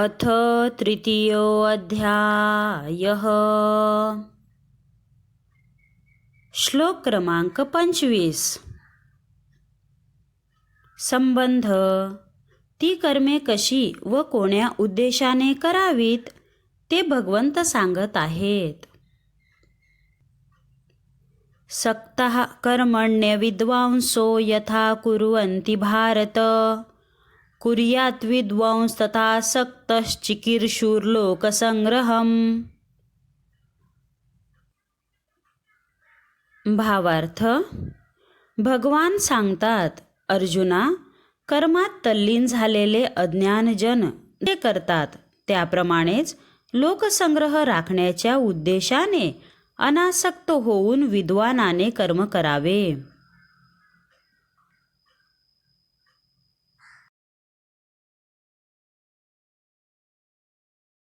अथ तृतीयोऽध्यायः श्लोक क्रमांक पंचवीस। संबंध ती कर्मे कशी व कोण्या उद्देशाने करावीत ते भगवंत सांगत आहेत. सक्तः कर्मण्य विद्वांसो यथा कुर्वन्ति भारत। कुर्यात विद्वांस तथा सक्तश्चिकीर्षुर्लोकसंग्रहम्। भावार्थ भगवान सांगतात अर्जुना कर्मात तल्लीन झालेले अज्ञानजन ते करतात त्याप्रमाणेच लोकसंग्रह राखण्याच्या उद्देशाने अनासक्त होऊन विद्वानाने कर्म करावे.